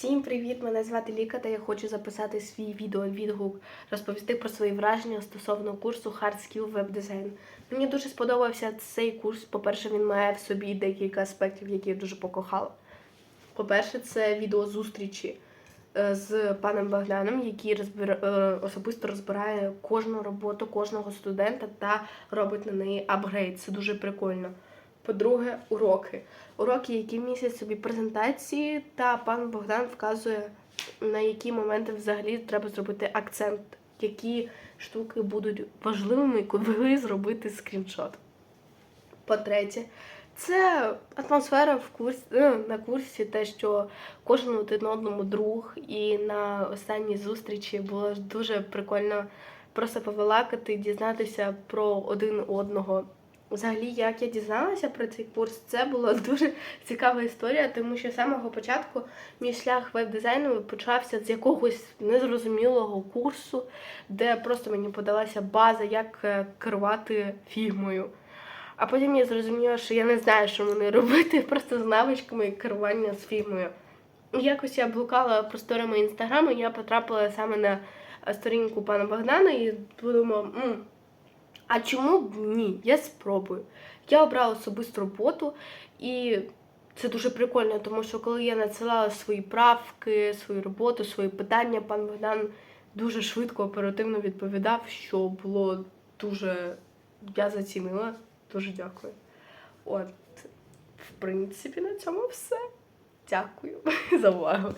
Всім привіт! Мене звати Ліка, та я хочу записати свій відео-відгук, розповісти про свої враження стосовно курсу Hard Skill Web Design. Мені дуже сподобався цей курс. По-перше, він має в собі декілька аспектів, які я дуже покохала. По-перше, це відео зустрічі е, з паном Богданом, який розбира... е, особисто розбирає кожну роботу кожного студента та робить на неї апгрейд. Це дуже прикольно. По-друге, уроки. Уроки, які містять собі презентації, та пан Богдан вказує, на які моменти взагалі треба зробити акцент, які штуки будуть важливими, коли зробити скріншот. По-третє, це атмосфера в курсі, ну, на курсі, те, що кожен один одному друг, і на останній зустрічі було дуже прикольно просто повилакати, дізнатися про один одного. Взагалі, як я дізналася про цей курс, це була дуже цікава історія, тому що з самого початку мій шлях веб-дизайну почався з якогось незрозумілого курсу, де просто мені подалася база, як е, керувати фігмою. А потім я зрозуміла, що я не знаю, що мені робити, просто з навичками керування з фігмою. Якось я блукала просторами інстаграму, я потрапила саме на е, сторінку пана Богдана і подумала, «М, а чому б ні? Я спробую. Я обрала особисту роботу, і це дуже прикольно, тому що коли я надсилала свої правки, свою роботу, свої питання, пан Богдан дуже швидко, оперативно відповідав, що було дуже. Я зацінила. Дуже дякую. От, в принципі, на цьому все. Дякую за увагу.